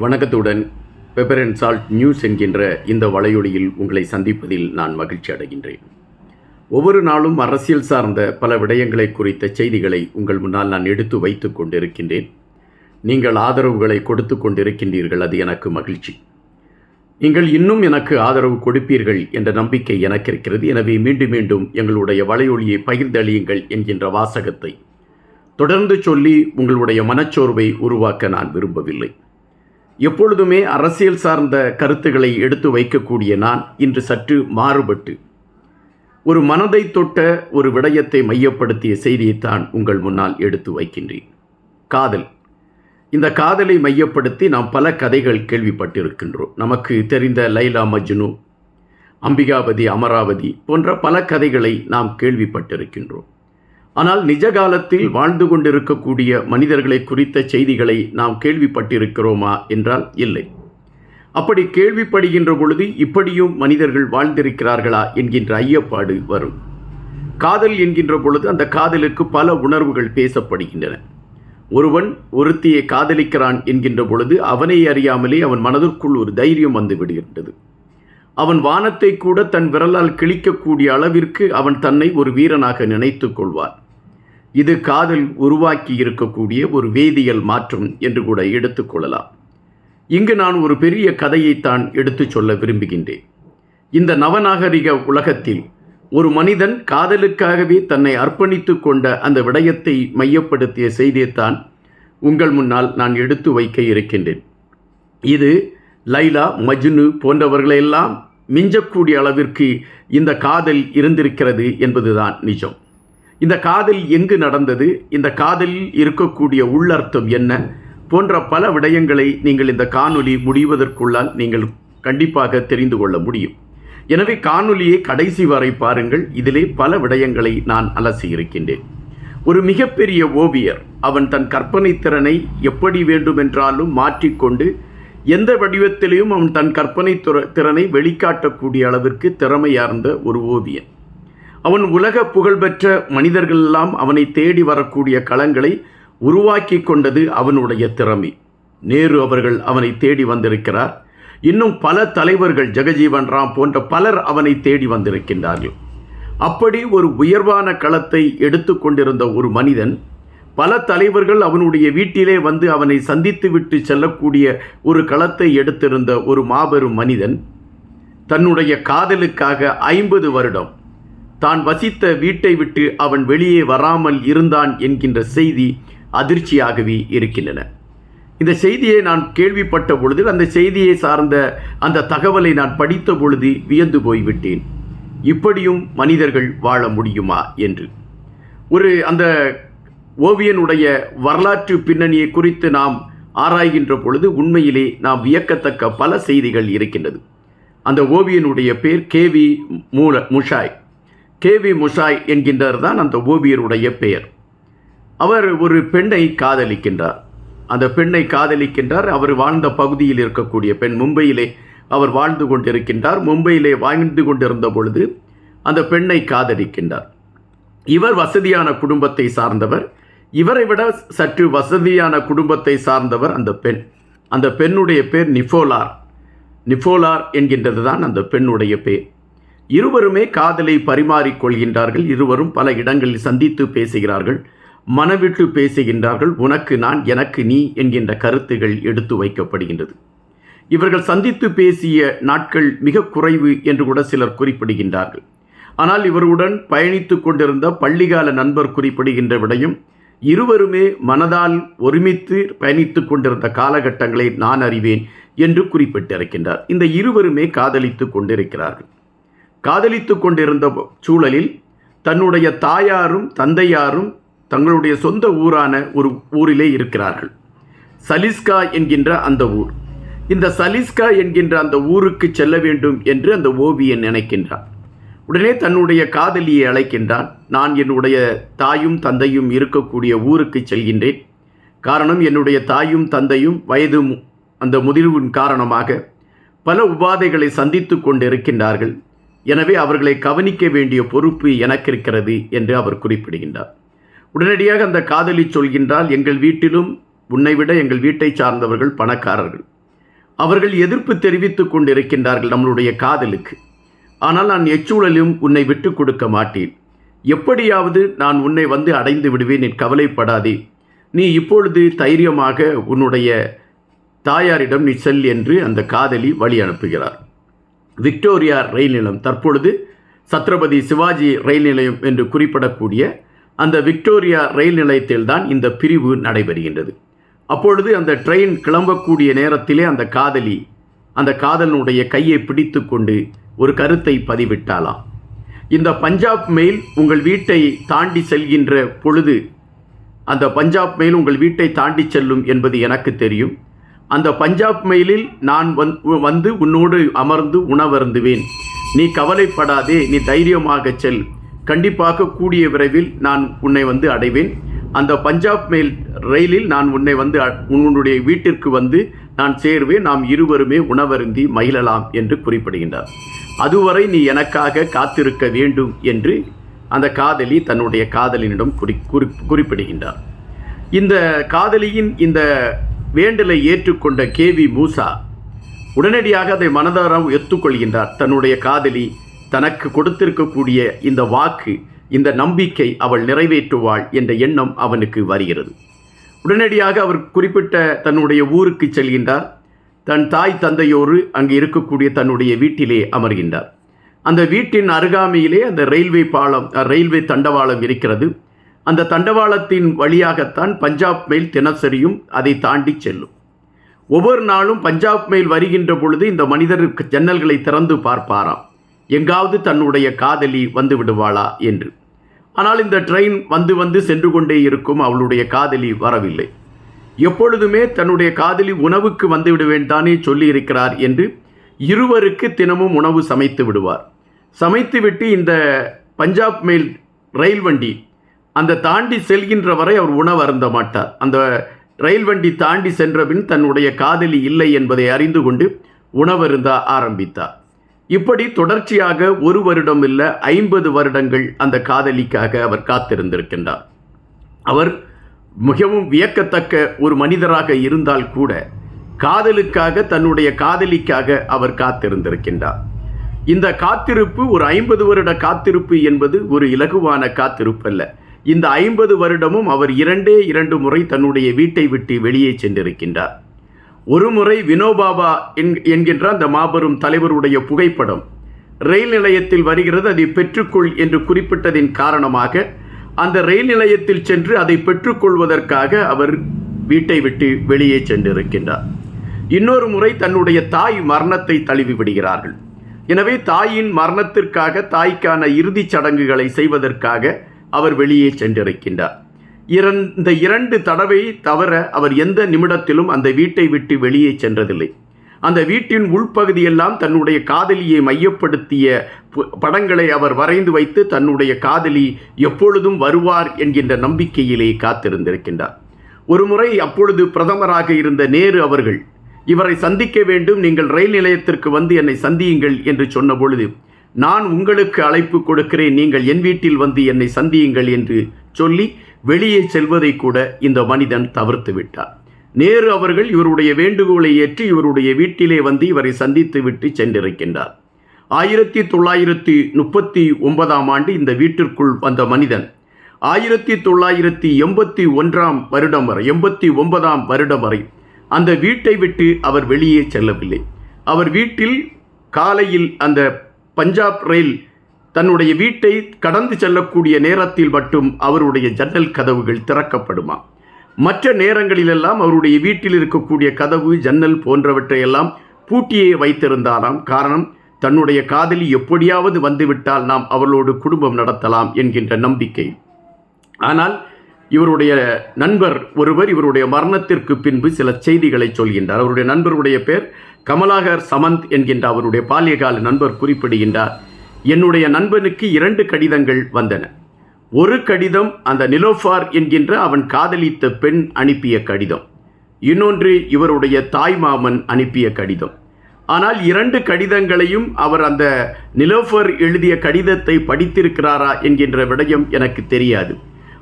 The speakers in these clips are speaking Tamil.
வணக்கத்துடன் பெப்பர் அண்ட் சால்ட் நியூஸ் என்கின்ற இந்த வலையொலியில் உங்களை சந்திப்பதில் நான் மகிழ்ச்சி அடைகின்றேன். ஒவ்வொரு நாளும் அரசியல் சார்ந்த பல விடயங்களை குறித்த செய்திகளை உங்கள் முன்னால் நான் எடுத்து வைத்து கொண்டிருக்கின்றேன். நீங்கள் ஆதரவுகளை கொடுத்து கொண்டிருக்கின்றீர்கள் அது எனக்கு மகிழ்ச்சி. நீங்கள் இன்னும் எனக்கு ஆதரவு கொடுப்பீர்கள் என்ற நம்பிக்கை எனக்கு இருக்கிறது. எனவே மீண்டும் மீண்டும் எங்களுடைய வலையொலியை பகிர்ந்தளியுங்கள் என்கின்ற வாசகத்தை. தொடர்ந்து சொல்லி உங்களுடைய மனச்சோர்வை உருவாக்க நான் விரும்பவில்லை. எப்பொழுதுமே அரசியல் சார்ந்த கருத்துக்களை எடுத்து வைக்கக்கூடிய நான் இன்று சற்று மாறுபட்டு ஒரு மனதை தொட்ட ஒரு விடயத்தை மையப்படுத்திய செய்தியைத்தான் உங்கள் முன்னால் எடுத்து வைக்கின்றேன். காதல். இந்த காதலை மையப்படுத்தி நாம் பல கதைகள் கேள்விப்பட்டிருக்கின்றோம். நமக்கு தெரிந்த லைலா மஜ்னு அம்பிகாபதி அமராவதி போன்ற பல கதைகளை நாம் கேள்விப்பட்டிருக்கின்றோம். ஆனால் நிஜ காலத்தில் வாழ்ந்து கொண்டிருக்கக்கூடிய மனிதர்களை குறித்த செய்திகளை நாம் கேள்விப்பட்டிருக்கிறோமா என்றால் இல்லை. அப்படி கேள்விப்படுகின்ற பொழுது இப்படியும் மனிதர்கள் வாழ்ந்திருக்கிறார்களா என்கின்ற ஐயப்பாடு வரும். காதல் என்கின்ற பொழுது அந்த காதலுக்கு பல உணர்வுகள் பேசப்படுகின்றன. ஒருவன் ஒருத்தியை காதலிக்கிறான் என்கின்ற பொழுது அவனை அறியாமலே அவன் மனதிற்குள் ஒரு தைரியம் வந்து விடுகின்றது. அவன் வானத்தை கூட தன் விரலால் கிழிக்கக்கூடிய அளவிற்கு அவன் தன்னை ஒரு வீரனாக நினைத்து கொள்வான். இது காதல் உருவாக்கி இருக்கக்கூடிய ஒரு வேதியியல் மாற்றம் என்று கூட எடுத்துக்கொள்ளலாம் இங்கு நான் ஒரு பெரிய கதையைத்தான் எடுத்துச் சொல்ல விரும்புகின்றேன். இந்த நவநாகரிக உலகத்தில் ஒரு மனிதன் காதலுக்காகவே தன்னை அர்ப்பணித்து கொண்ட அந்த விடயத்தை மையப்படுத்திய செய்தியைத்தான் உங்கள் முன்னால் நான் எடுத்து வைக்க இருக்கின்றேன். இது லைலா மஜ்னு போன்றவர்களையெல்லாம் மிஞ்சக்கூடிய அளவிற்கு இந்த காதல் இருந்திருக்கிறது என்பதுதான் நிஜம். இந்த காதல் எங்கு நடந்தது? இந்த காதலில் இருக்கக்கூடிய உள்ளர்த்தம் என்ன? போன்ற பல விடயங்களை நீங்கள் இந்த காணொலி முடிவதற்குள்ளால் நீங்கள் கண்டிப்பாக தெரிந்து கொள்ள முடியும். எனவே காணொலியை கடைசி வரை பாருங்கள். இதிலே பல விடயங்களை நான் அலசி இருக்கின்றேன். ஒரு மிகப்பெரிய ஓவியர் அவன் தன் கற்பனை திறனை எப்படி வேண்டுமென்றாலும் மாற்றிக்கொண்டு எந்த வடிவத்திலையும் அவன் தன் கற்பனை திறனை வெளிக்காட்டக்கூடிய அளவிற்கு திறமையார்ந்த ஒரு ஓவியன். அவன் உலக புகழ்பெற்ற மனிதர்களெல்லாம் அவனை தேடி வரக்கூடிய களங்களை உருவாக்கி கொண்டது அவனுடைய திறமை. நேரு அவர்கள் அவனை தேடி வந்திருக்கிறார். இன்னும் பல தலைவர்கள் ஜெகஜீவன் ராம் போன்ற பலர் அவனை தேடி வந்திருக்கின்றார்கள். அப்படி ஒரு உயர்வான களத்தை எடுத்துக்கொண்டிருந்த ஒரு மனிதன் பல தலைவர்கள் அவனுடைய வீட்டிலே வந்து அவனை சந்தித்து விட்டு செல்லக்கூடிய ஒரு களத்தை எடுத்திருந்த ஒரு மாபெரும் மனிதன் தன்னுடைய காதலுக்காக ஐம்பது வருடம் தான் வசித்த வீட்டை விட்டு அவன் வெளியே வராமல் இருந்தான் என்கின்ற செய்தி அதிர்ச்சியாகவே இருக்கின்றன. இந்த செய்தியை நான் கேள்விப்பட்ட பொழுது அந்த செய்தியை சார்ந்த அந்த தகவலை நான் படித்த பொழுது வியந்து போய்விட்டேன். இப்படியும் மனிதர்கள் வாழ முடியுமா என்று. ஒரு அந்த ஓவியனுடைய வரலாற்று பின்னணியை குறித்து நாம் ஆராய்கின்ற பொழுது உண்மையிலே நாம் வியக்கத்தக்க பல செய்திகள் இருக்கின்றது. அந்த ஓவியனுடைய பேர் கேவி மூல முஷாய். கேவி முஷாய் என்கின்றார் தான் அந்த ஓவியருடைய பெயர். அவர் ஒரு பெண்ணை காதலிக்கின்றார். அந்த பெண்ணை காதலிக்கின்றார். அவர் வாழ்ந்த பகுதியில் இருக்கக்கூடிய பெண் மும்பையிலே அவர் வாழ்ந்து கொண்டிருக்கின்றார். மும்பையிலே வாழ்ந்து கொண்டிருந்த பொழுது அந்த பெண்ணை காதலிக்கின்றார். இவர் வசதியான குடும்பத்தை சார்ந்தவர். இவரை விட சற்று வசதியான குடும்பத்தை சார்ந்தவர் அந்த பெண். அந்த பெண்ணுடைய பேர் நிஃபோலார். நிஃபோலார் என்கின்றது தான் அந்த பெண்ணுடைய பேர். இருவருமே காதலை பரிமாறிக்கொள்கின்றார்கள் இருவரும் பல இடங்களில் சந்தித்து பேசுகிறார்கள். மனவிட்டு பேசுகின்றார்கள். உனக்கு நான் எனக்கு நீ என்கின்ற கருத்துகள் எடுத்து வைக்கப்படுகின்றது. இவர்கள் சந்தித்து பேசிய நாட்கள் மிக குறைவு என்று கூட சிலர் குறிப்பிடுகின்றார்கள். ஆனால் இவருடன் பயணித்து கொண்டிருந்த பள்ளிகால நண்பர் குறிப்பிடுகின்ற விடையும் இருவருமே மனதால் ஒருமித்து பயணித்து கொண்டிருந்த காலகட்டங்களை நான் அறிவேன் என்று குறிப்பிட்டிருக்கின்றார். இந்த இருவருமே காதலித்து கொண்டிருக்கிறார்கள். காதலித்து கொண்டிருந்த சூழலில் தன்னுடைய தாயாரும் தந்தையாரும் தங்களுடைய சொந்த ஊரான ஒரு ஊரிலே இருக்கிறார்கள். சலிஸ்கா என்கின்ற அந்த ஊர். இந்த சலிஸ்கா என்கின்ற அந்த ஊருக்கு செல்ல வேண்டும் என்று அந்த ஓவியன் நினைக்கின்றான். உடனே தன்னுடைய காதலியை அழைக்கின்றான். நான் என்னுடைய தாயும் தந்தையும் இருக்கக்கூடிய ஊருக்கு செல்கின்றேன். காரணம் என்னுடைய தாயும் தந்தையும் வயது அந்த முதிர்வின் காரணமாக பல உபாதைகளை சந்தித்து கொண்டிருக்கின்றார்கள். எனவே அவர்களை கவனிக்க வேண்டிய பொறுப்பு எனக்கு இருக்கிறது என்று அவர் குறிப்பிடுகின்றார். உடனடியாக அந்த காதலி சொல்கின்றால் எங்கள் வீட்டிலும் உன்னை விட எங்கள் வீட்டை சார்ந்தவர்கள் பணக்காரர்கள். அவர்கள் எதிர்ப்பு தெரிவித்துக் கொண்டிருக்கின்றார்கள் நம்மளுடைய காதலுக்கு. ஆனால் நான் எச்சூழலும் உன்னை விட்டு கொடுக்க மாட்டேன். எப்படியாவது நான் உன்னை வந்து அடைந்து விடுவேன் நீ கவலைப்படாதே. நீ இப்பொழுது தைரியமாக உன்னுடைய தாயாரிடம் நீ செல் என்று அந்த காதலி வழி அனுப்புகிறார். விக்டோரியா ரயில் நிலையம் தற்பொழுது சத்ரபதி சிவாஜி ரயில் நிலையம் என்று குறிப்பிடக்கூடிய அந்த விக்டோரியா ரயில் நிலையத்தில்தான் இந்த பிரிவு நடைபெறுகின்றது. அப்பொழுது அந்த ட்ரெயின் கிளம்பக்கூடிய நேரத்திலே அந்த காதலி அந்த காதலனுடைய கையை பிடித்து கொண்டு ஒரு கருத்தை பதிவிட்டாலாம் இந்த பஞ்சாப் மெயில் உங்கள் வீட்டை தாண்டி செல்கின்ற பொழுது அந்த பஞ்சாப் மெயில் உங்கள் வீட்டை தாண்டி செல்லும் என்பது எனக்கு தெரியும். அந்த பஞ்சாப் மெயிலில் நான் வந்து உன்னோடு அமர்ந்து உணவருந்துவேன். நீ கவலைப்படாதே நீ தைரியமாக செல். கண்டிப்பாக கூடிய விரைவில் நான் உன்னை வந்து அடைவேன். அந்த பஞ்சாப் மெயில் ரயிலில் நான் உன்னை வந்து உன்னுடைய வீட்டிற்கு வந்து நான் சேர்வேன். நாம் இருவருமே உணவருந்தி மகிழலாம் என்று குறிப்பிடுகின்றார். அதுவரை நீ எனக்காக காத்திருக்க வேண்டும் என்று அந்த காதலி தன்னுடைய காதலினிடம் குறி குறி குறிப்பிடுகின்றார். இந்த காதலியின் இந்த வேண்டலை ஏற்றுக்கொண்ட கே வி மூசா உடனடியாக அதை மனதார ஒத்துக்கொள்கின்றார் தன்னுடைய காதலி தனக்கு கொடுத்திருக்கக்கூடிய இந்த வாக்கு இந்த நம்பிக்கை அவள் நிறைவேற்றுவாள் என்ற எண்ணம் அவனுக்கு வருகிறது. உடனடியாக அவர் குறிப்பிட்ட தன்னுடைய ஊருக்கு செல்கின்றார். தன் தாய் தந்தையோடு அங்கு இருக்கக்கூடிய தன்னுடைய வீட்டிலே அமர்கின்றார். அந்த வீட்டின் அருகாமையிலே அந்த ரயில்வே பாலம் ரயில்வே தண்டவாளம் இருக்கிறது. அந்த தண்டவாளத்தின் வழியாகத்தான் பஞ்சாப் மெயில் தினசரியும் அதை தாண்டி செல்லும். ஒவ்வொரு நாளும் பஞ்சாப் மெயில் வருகின்ற பொழுது இந்த மனிதர் ஜன்னல்களை திறந்து பார்ப்பாராம். எங்காவது தன்னுடைய காதலி வந்து விடுவாளா என்று. ஆனால் இந்த ட்ரெயின் வந்து வந்து சென்று கொண்டே இருக்கும் அவளுடைய காதலி வரவில்லை. எப்பொழுதுமே தன்னுடைய காதலி உணவுக்கு வந்து விடுவேன் தானே என்று இருவருக்கு தினமும் உணவு சமைத்து விடுவார். சமைத்துவிட்டு இந்த பஞ்சாப் மெயில் ரயில் வண்டி அந்த தாண்டி செல்கின்ற வரை அவர் உணவு அருந்த மாட்டார். அந்த ரயில் வண்டி தாண்டி சென்றபின் தன்னுடைய காதலி இல்லை என்பதை அறிந்து கொண்டு உணவருந்த ஆரம்பித்தார். இப்படி தொடர்ச்சியாக ஒரு வருடம் இல்லை ஐம்பது வருடங்கள் அந்த காதலிக்காக அவர் காத்திருந்திருக்கின்றார். அவர் மிகவும் வியக்கத்தக்க ஒரு மனிதராக இருந்தால் கூட காதலுக்காக தன்னுடைய காதலிக்காக அவர் காத்திருந்திருக்கின்றார். இந்த காத்திருப்பு ஒரு ஐம்பது வருட காத்திருப்பு என்பது ஒரு இலகுவான காத்திருப்பு அல்ல. இந்த ஐம்பது வருடமும் அவர் இரண்டே இரண்டு முறை தன்னுடைய வீட்டை விட்டு வெளியே சென்றிருக்கின்றார். ஒரு முறை வினோபாபா என்கின்ற அந்த மாபெரும் தலைவருடைய புகைப்படம் ரயில் நிலையத்தில் வருகிறது. அதை பெற்றுக்கொள் என்று குறிப்பிட்டதின் காரணமாக அந்த ரயில் நிலையத்தில் சென்று அதை பெற்றுக்கொள்வதற்காக அவர் வீட்டை விட்டு வெளியே சென்றிருக்கின்றார். இன்னொரு முறை தன்னுடைய தாய் மரணத்தை தழுவி விடுகிறார்கள். எனவே தாயின் மரணத்திற்காக தாய்க்கான இறுதிச் சடங்குகளை செய்வதற்காக அவர் வெளியே சென்றிருக்கின்றார். இந்த இரண்டு தடவை தவிர அவர் எந்த நிமிடத்திலும் அந்த வீட்டை விட்டு வெளியே சென்றதில்லை. அந்த வீட்டின் உள்பகுதியெல்லாம் தன்னுடைய காதலியை மையப்படுத்திய படங்களை அவர் வரைந்து வைத்து தன்னுடைய காதலி எப்பொழுதும் வருவார் என்கின்ற நம்பிக்கையிலே காத்திருந்திருக்கின்றார். ஒருமுறை அப்பொழுது பிரதமராக இருந்த நேரு அவர்கள் இவரை சந்திக்க வேண்டும் நீங்கள் ரயில் நிலையத்திற்கு வந்து என்னை சந்தியுங்கள் என்று சொன்ன பொழுது நான் உங்களுக்கு அழைப்பு கொடுக்கிறேன். நீங்கள் என் வீட்டில் வந்து என்னை சந்தியுங்கள் என்று சொல்லி வெளியே செல்வதை கூட இந்த மனிதன் தவிர்த்து விட்டார் நேரு அவர்கள் இவருடைய வேண்டுகோளை ஏற்று இவருடைய வீட்டிலே வந்து இவரை சந்தித்து விட்டு சென்றிருக்கின்றார். ஆயிரத்தி தொள்ளாயிரத்தி முப்பத்தி ஒன்பதாம் ஆண்டு இந்த வீட்டிற்குள் வந்த மனிதன். ஆயிரத்தி தொள்ளாயிரத்தி எண்பத்தி ஒன்றாம் வருடம் வரை எண்பத்தி ஒன்பதாம் வருடம் வரை அந்த வீட்டை விட்டு அவர் வெளியே செல்லவில்லை. அவர் வீட்டில் காலையில் அந்த பஞ்சாப் ரயில் தன்னுடைய வீட்டை கடந்து செல்லக்கூடிய நேரத்தில் மட்டும் அவருடைய ஜன்னல் கதவுகள் திறக்கப்படுமா? மற்ற நேரங்களிலெல்லாம் அவருடைய வீட்டில் இருக்கக்கூடிய கதவு ஜன்னல் போன்றவற்றையெல்லாம் பூட்டியே வைத்திருந்தாராம். காரணம் தன்னுடைய காதலி எப்படியாவது வந்துவிட்டால் நாம் அவளோடு குடும்பம் நடத்தலாம் என்கின்ற நம்பிக்கை. ஆனால் இவருடைய நண்பர் ஒருவர் இவருடைய மரணத்திற்கு பின்பு சில செய்திகளை சொல்கின்றார். அவருடைய நண்பருடைய பேர் கமலாகர் சமந்த் என்கின்ற அவருடைய பால்யகால நண்பர் குறிப்பிடுகின்றார். என்னுடைய நண்பனுக்கு இரண்டு கடிதங்கள் வந்தன. ஒரு கடிதம் அந்த நிலோஃபார் என்கின்ற அவன் காதலித்த பெண் அனுப்பிய கடிதம். இன்னொன்று இவருடைய தாய் மாமன் அனுப்பிய கடிதம். ஆனால் இரண்டு கடிதங்களையும் அவர் அந்த நிலோஃபர் எழுதிய கடிதத்தை படித்திருக்கிறாரா என்கின்ற விடயம் எனக்கு தெரியாது.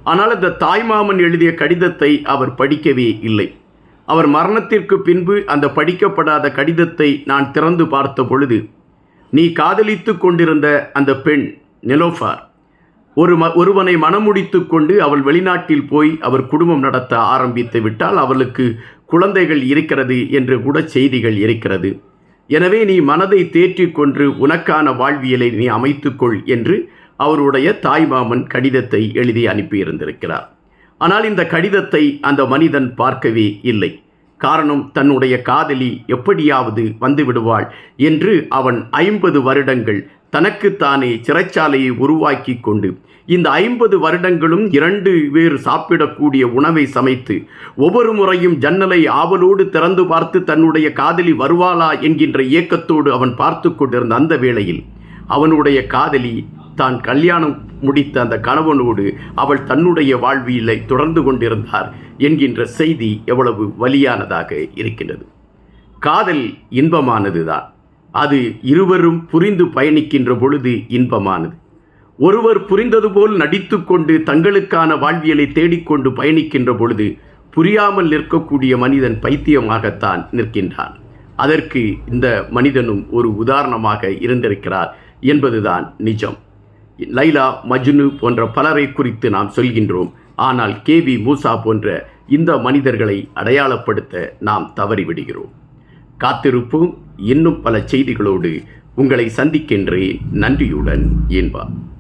ஆனால் அந்த தாய்மாமன் எழுதிய கடிதத்தை அவர் படிக்கவே இல்லை. அவர் மரணத்திற்கு பின்பு அந்த படிக்கப்படாத கடிதத்தை நான் திறந்து பார்த்த பொழுது நீ காதலித்து கொண்டிருந்த அந்த பெண் நிலோஃபார் ஒரு ம ஒருவனை மனமுடித்து கொண்டு அவள் வெளிநாட்டில் போய் அவர் குடும்பம் நடத்த ஆரம்பித்து விட்டால் அவளுக்கு குழந்தைகள் இருக்கிறது என்று கூட செய்திகள் இருக்கிறது. எனவே நீ மனதை தேற்றிக்கொன்று உனக்கான வாழ்வியலை நீ அமைத்துக்கொள் என்று அவருடைய தாய்மாமன் கடிதத்தை எழுதி அனுப்பியிருந்திருக்கிறார். ஆனால் இந்த கடிதத்தை அந்த மனிதன் பார்க்கவே இல்லை. காரணம் தன்னுடைய காதலி எப்படியாவது வந்துவிடுவாள் என்று அவன் ஐம்பது வருடங்கள் தனக்குத்தானே சிறைச்சாலையை உருவாக்கி கொண்டு இந்த ஐம்பது வருடங்களும் இரண்டு பேர் சாப்பிடக்கூடிய உணவை சமைத்து ஒவ்வொரு முறையும் ஜன்னலை ஆவலோடு திறந்து பார்த்து தன்னுடைய காதலி வருவாளா என்கின்ற ஏக்கத்தோடு அவன் பார்த்து கொண்டிருந்த அந்த வேளையில் அவனுடைய காதலி தான் கல்யாணம் முடித்த அந்த கணவனோடு அவள் தன்னுடைய வாழ்வியலை தொடர்ந்து கொண்டிருந்தார் என்கின்ற செய்தி எவ்வளவு வலியானதாக இருக்கின்றது. காதல் இன்பமானதுதான். அது இருவரும் புரிந்து பயணிக்கின்ற பொழுது இன்பமானது. ஒருவர் புரிந்தது போல் நடித்துக்கொண்டு தங்களுக்கான வாழ்வியலை தேடிக்கொண்டு பயணிக்கின்ற பொழுது புரியாமல் நிற்கக்கூடிய மனிதன் பைத்தியமாகத்தான் நிற்கின்றான். அதற்கு இந்த மனிதனும் ஒரு உதாரணமாக இருந்திருக்கிறார் என்பதுதான் நிஜம். லைலா மஜ்னு போன்ற பலரை குறித்து நாம் சொல்கின்றோம். ஆனால் கே. வி. மூசா போன்ற இந்த மனிதர்களை அடையாளப்படுத்த நாம் தவறிவிடுகிறோம். காத்திருப்போம் இன்னும் பல செய்திகளோடு உங்களை சந்திக்கின்றேன். நன்றியுடன் என்பார்